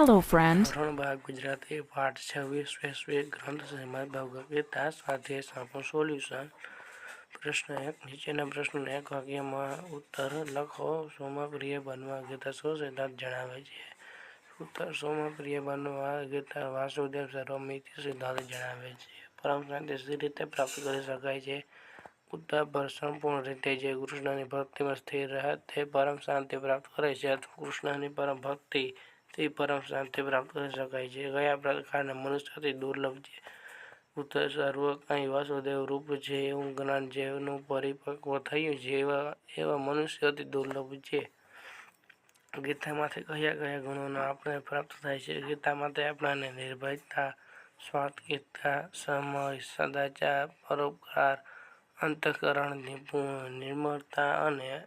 Friend. ધોરણ બાર ગુજરાતી પાઠ છવ્વીસ વૈશ્વિક ગ્રંથ શ્રીમદ ભગવદ્ ગીતા, સ્વાધ્યાય સાપનું સોલ્યુશન. પ્રશ્ન એક, નીચેના પ્રશ્નને એક વાક્યમાં ઉત્તર લખો. સોમપ્રિય બનવા ગીતા શું સિદ્ધાંત જણાવે છે. ઉત્તર સોમપ્રિય બનવા ગીતા વાસુદેવ સર્વમિતિ સિદ્ધાંત જણાવે છે. પરમ શાંતિ સી રીતે પ્રાપ્ત કરી શકાય છે. ઉત્તર પર સંપૂર્ણ રીતે જે કૃષ્ણની ભક્તિમાં સ્થિર રહે તે પરમ શાંતિ પ્રાપ્ત કરે છે. કૃષ્ણની પરમ ભક્તિ તે પરમ શાંતિ પ્રાપ્ત કરી શકાય છે. કયા પ્રકારના મનુષ્યથી દુર્લભ છે. ઉત્તર સર્વ કાંઈ વાસુદેવ રૂપ છે એવું જ્ઞાન જેનું પરિપક્વ થયું છે એવા એવા મનુષ્યોથી દુર્લભ છે. ગીતામાંથી કયા કયા ગુણોનો આપણે પ્રાપ્ત થાય છે? ગીતામાંથી આપણને નિર્ભયતા સ્વાત્કિકતા સમય, સદાચાર, પરોપકાર, અંતઃકરણ, નિપુણ, નિર્મળતા અને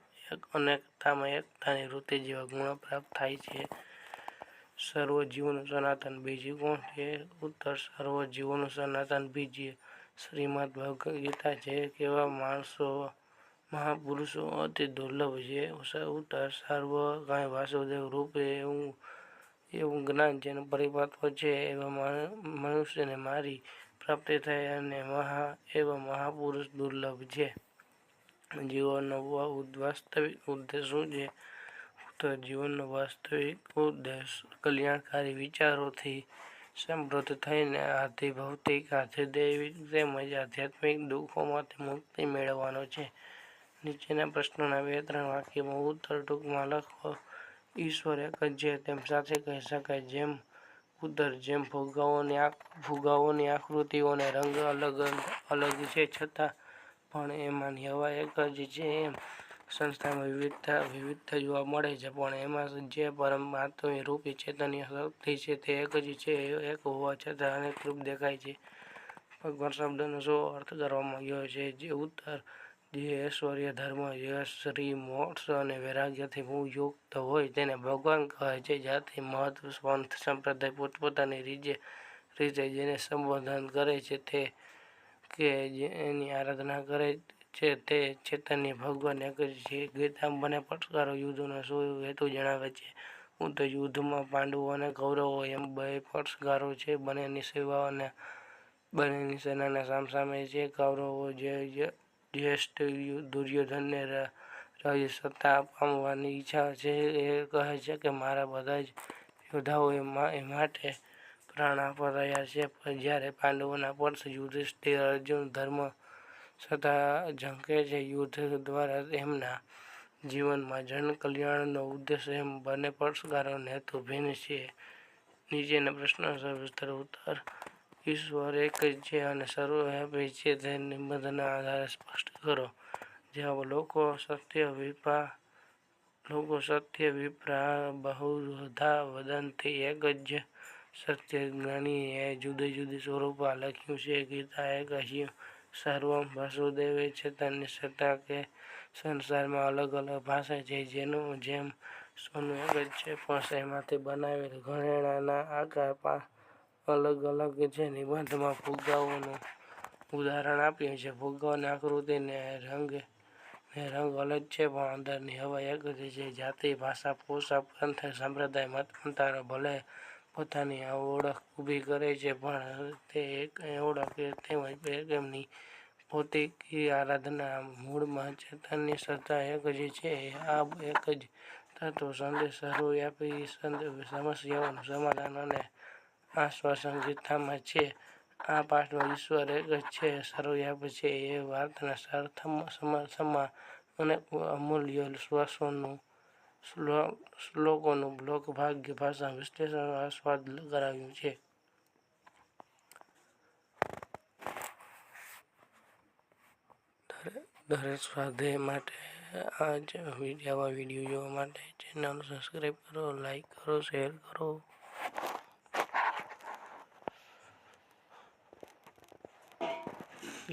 અનેકતામાં એકતાની વૃત્તિ જેવા ગુણો પ્રાપ્ત થાય છે. સર્વ જીવનું સનાતન બીજી કોણ છે? ઉત્તર સર્વ જીવોનું સનાતન બીજી શ્રીમદ ભગવદ્ ગીતા છે કેવા માણસો, મહાપુરુષો અતિ દુર્લભ છે. ઉત્તર સર્વ કાંઈ વાસુદેવ રૂપે એવું એવું જ્ઞાન જેનું પરિપક્વ છે એવા મનુષ્યને મારી પ્રાપ્તિ થઈ અને મહા, એવા મહાપુરુષ દુર્લભ છે. જીવનનો વાસ્તવિક ઉદ્દેશ શું છે? તો જીવનનો વાસ્તવિક ઉદ્દેશ કલ્યાણકારી વિચારોથી સમૃદ્ધ થઈને આધિ ભૌતિક દૈવિક તેમજ આધ્યાત્મિક દુઃખોમાંથી મુક્તિ મેળવવાનો છે. નીચેના પ્રશ્નોના બે ત્રણ વાક્યમાં ઉત્તર ટૂંકમાં લખો, ઈશ્વર એક જ છે, તેમ સાથે કહી શકાય જેમ ઉત્તર જેમ ફુગાઓની ફુગાઓની આકૃતિઓને રંગ અલગ અલગ છે છતાં પણ એમાંની હવા એક જ છે એમ. સંસ્થામાં વિવિધતા વિવિધતા જોવા મળે છે, પણ એમાં જે પરમાત્મી રૂપી ચેતનની શક્તિ છે તે એક જ છે એક હોવા છતાં અનેક રૂપ દેખાય છે. ભગવાન શબ્દનો શું અર્થ કરવામાં આવ્યો છે, જે ઉત્તર જે ઐશ્વર્ય ધર્મ યશ શ્રી મોક્ષ અને વૈરાગ્યથી હું યુક્ત હોય તેને ભગવાન કહે છે, જાતિ મહત્વ પંથ સંપ્રદાય, પોતપોતાની રીતે રીતે જેને સંબોધન કરે છે તે કે જે એની આરાધના કરે છે તે ચેતન્ય ભગવાન એક છે. ગીતા બંને પડકારો યુદ્ધનો શું હેતુ જણાવે છે. હું તો યુદ્ધમાં પાંડવો અને કૌરવો એમ બે પડકારો છે. બંનેની સેવા અને બંનેની સેનાના સામસામે છે. કૌરવો જે જ્યેષ્ઠ દુર્યોધનને ર- રાજ્ય સત્તા પામવાની ઈચ્છા છે એ કહે છે કે મારા બધા જ યોદ્ધાઓ એ માટે પ્રાણ આપવા રહ્યા છે. જ્યારે પાંડવોના પક્ષ યુધિષ્ઠિર અર્જુન ધર્મ ઝંકે છે યુદ્ધ દ્વારા એમના જીવનમાં જન કલ્યાણનો ઉદ્દેશ એમ બંને પડકારોનો ભિન્ન છે. નીચેના પ્રશ્નો સવિસ્તર ઉત્તર. ઈશ્વર એક જ છે અને સર્વવ્યાપી છે તે નિબંધના આધારે સ્પષ્ટ કરો. જેવા લોકો સત્ય વિપા લોકો સત્ય વિપ્રા બહુધા વદનથી એક જ સત્ય જ્ઞાનીએ જુદી જુદી સ્વરૂપમાં લખ્યું છે. ગીતાએ કહ્યું સર્વમ છે ચેતનની સત્તા કે સંસારમાં અલગ અલગ ભાષા છે, જેનું જેમ સોનું એક જ છે, પણ એમાંથી બનાવેલ ઘરેણાના આકાર અલગ અલગ છે. નિબંધમાં ફુગ્ગાઓનું ઉદાહરણ આપ્યું છે ફુગ્ગાઓની આકૃતિને રંગ ને રંગ અલગ છે, પણ અંદરની હવા એક જ છે. જાતિ, ભાષા પોષા પંથ સંપ્રદાય મતાંતરો ભલે પોતાની આ ઓળખ ઊભી કરે છે, પણ તે એક ઓળખ તેમજ એમની ભૌતિકી આરાધના મૂળમાં ચેતનની સત્તા એક જ છે. આ એક જ તત્વ સંદેશ સર્વવ્યાપી સંદ- સમસ્યાઓનું સમાધાન અને આશ્વાસન ગીતામાં છે. આ પાઠમાં ઈશ્વર એક જ છે સર્વવ્યાપી છે. એ વાર્તાના સાર્થમ, સમા અને અમૂલ્ય શ્વાસોનું શ્લોકોનું બ્લોક ભાગ્ય ભાષા વિશ્લેષણ આસ્વાદ કરાવ્યું છે. દરેક સ્વાધ્યાય માટે આ જ આવા વીડિયો જોવા માટે ચેનલ સબસ્ક્રાઈબ કરો લાઈક કરો શેર કરો.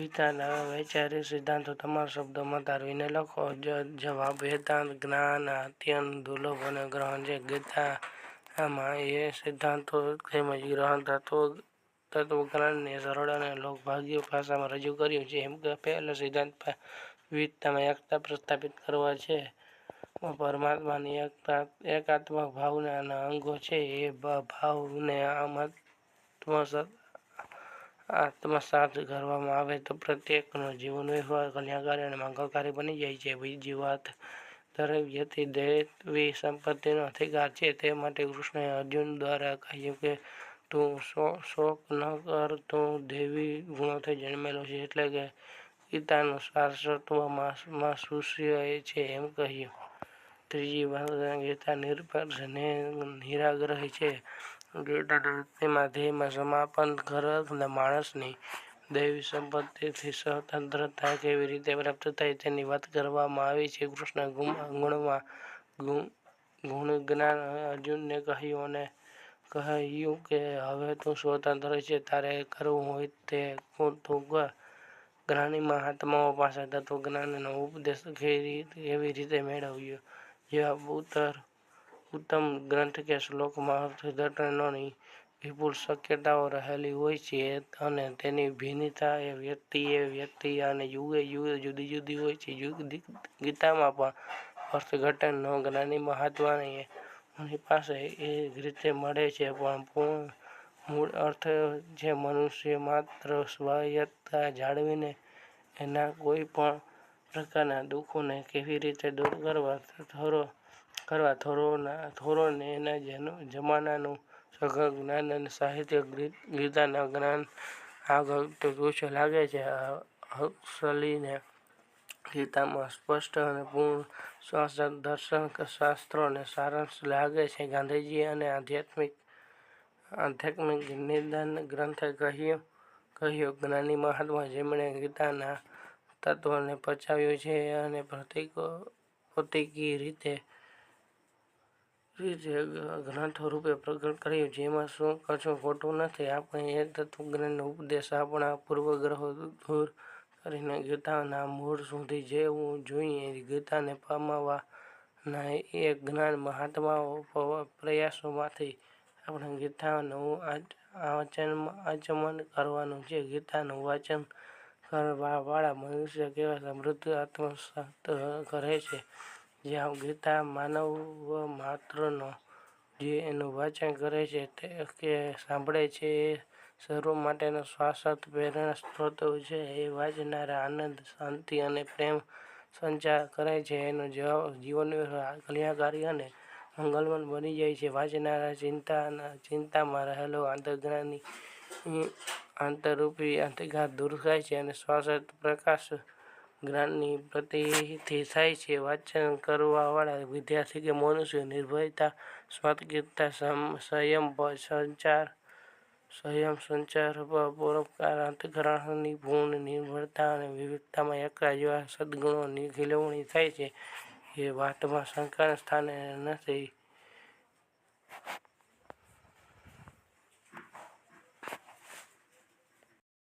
ગીતાના વૈચારિક સિદ્ધાંતો તમારા શબ્દોમાં તારવીને લખો. જવાબ વેદાંત, જ્ઞાન અત્યંત દુર્લભ અને ગ્રહણ છે ગીતા આમાં એ સિદ્ધાંતો તેમજ ગ્રહણ તત્વો, તત્વજ્ઞાનને સરળ અને લોકભાગ્ય ભાષામાં રજૂ કર્યું છે. એમ કે પહેલો સિદ્ધાંત પર વિવિધતામાં એકતા પ્રસ્થાપિત કરવા છે. પરમાત્માની એકતા, એકાત્મક ભાવનાના અંગો છે. એ ભાવને ભાવને આત્મસાત કરવામાં આવે તો પ્રત્યેકનો જીવન વ્યવહાર કલ્યાણકારી અને મંગળકારી બની જાય છે. બીજી દરેક વ્યક્તિ દૈવી સંપત્તિનો અધિકાર છે. તે માટે કૃષ્ણએ અર્જુન દ્વારા કહ્યું કે, તું શોક ન કર, તું દેવી ગુણોથી જન્મેલો છે. એટલે કે ગીતાનું સારસ્વતમાં માં એ છે. એમ કહ્યું. ત્રીજી વાત, ગીતા નિરપેક્ષ ને નિરાગ્રહી છે. ગીતાના ધ્યેયમાં સમાપન કરનાર માણસની દૈવી સંપત્તિથી સ્વતંત્રતા કેવી રીતે પ્રાપ્ત થાય તેની વાત કરવામાં આવી છે. કૃષ્ણ ગુણ- ગુણમાં ગુણ જ્ઞાન અર્જુનને કહ્યું અને કહ્યું કે હવે તું સ્વતંત્ર છે, તારે કરવું હોય તે તું કર જ્ઞાની મહાત્માઓ પાસે તત્વજ્ઞાનનો ઉપદેશ કેવી રીતે મેળવ્યો? જેવા ઉત્તર ઉત્તમ ગ્રંથ કે શ્લોકમાં અર્થઘટનોની વિપુલ શક્યતાઓ રહેલી હોય છે અને તેની ભિન્નતા એ વ્યક્તિએ વ્યક્તિ અને યુગે યુગે જુદી જુદી હોય છે. યુગ- ગીતામાં પણ અર્થઘટનનો જ્ઞાની મહાત્માની એની પાસે એ રીતે મળે છે, પણ પૂર્ણ મૂળ અર્થ જે મનુષ્ય માત્ર સ્વાયત્તા જાળવીને એના કોઈ પણ પ્રકારના દુઃખોને કેવી રીતે દૂર કરવા થોરો કરવા થોરોના, થોરોને એના જેનું જમાનાનું સઘળ જ્ઞાન અને સાહિત્ય ગીતાના જ્ઞાન આગળ તુચ્છ લાગે છે. હક્સલીને ગીતામાં સ્પષ્ટ અને પૂર્ણ દર્શન શાસ્ત્રોને સારાંશ લાગે છે. ગાંધીજી અને આધ્યાત્મિક આધ્યાત્મિક નિદાન ગ્રંથે કહ્યું કહ્યું, જ્ઞાની મહાત્મા જેમણે ગીતાના તત્વને પચાવ્યું છે અને પ્રતિકો પ્રતિકી રીતે રીતે ગ્રંથો રૂપે પ્રગટ કર્યું, જેમાં શું કશું ખોટું નથી. આપણે એ તત્વજ્ઞાનનો ઉપદેશ આપણા પૂર્વગ્રહો દૂર કરીને ગીતાના મૂળ સુધી જવું જોઈએ. ગીતાને પામવાના એ જ્ઞાન મહાત્માઓ પ્રયાસોમાંથી આપણે ગીતાનું આચ- આચમન કરવાનું છે. ગીતાનું વાંચન કરવાવાળા મનુષ્ય કેવા સમૃદ્ધ આત્મસાત કરે છે. જ્યાં ગીતા માનવ માત્રનો જે એનું વાંચન કરે છે તે કે સાંભળે છે એ સર્વ માટેનો શાશ્વત પ્રેરણા સ્ત્રોત છે. એ વાંચનારા આનંદ, શાંતિ અને પ્રેમ સંચાર કરે છે. એનો જવાબ જીવન કલ્યાણકારી અને મંગલમન બની જાય છે. વાંચનારા ચિંતા ચિંતામાં રહેલો આંતરજ્ઞાની આંતરરૂપી આંતરઘાત દૂર થાય છે અને શ્વાસ પ્રકાશ જ્ઞાનની પ્રતિથી થાય છે. વાંચન કરવાવાળા વિદ્યાર્થી કે મનુષ્ય નિર્ભયતા સ્વાત્કિરતા સંયમ સંચાર સંયમ, સંચાર પરોપકાર, અંતકરણની પૂર્ણ નિર્ભરતા અને વિવિધતામાં એકા જેવા સદ્ગુણોની ખીલવણી થાય છે. એ વાતમાં શંકાને સ્થાને નથી.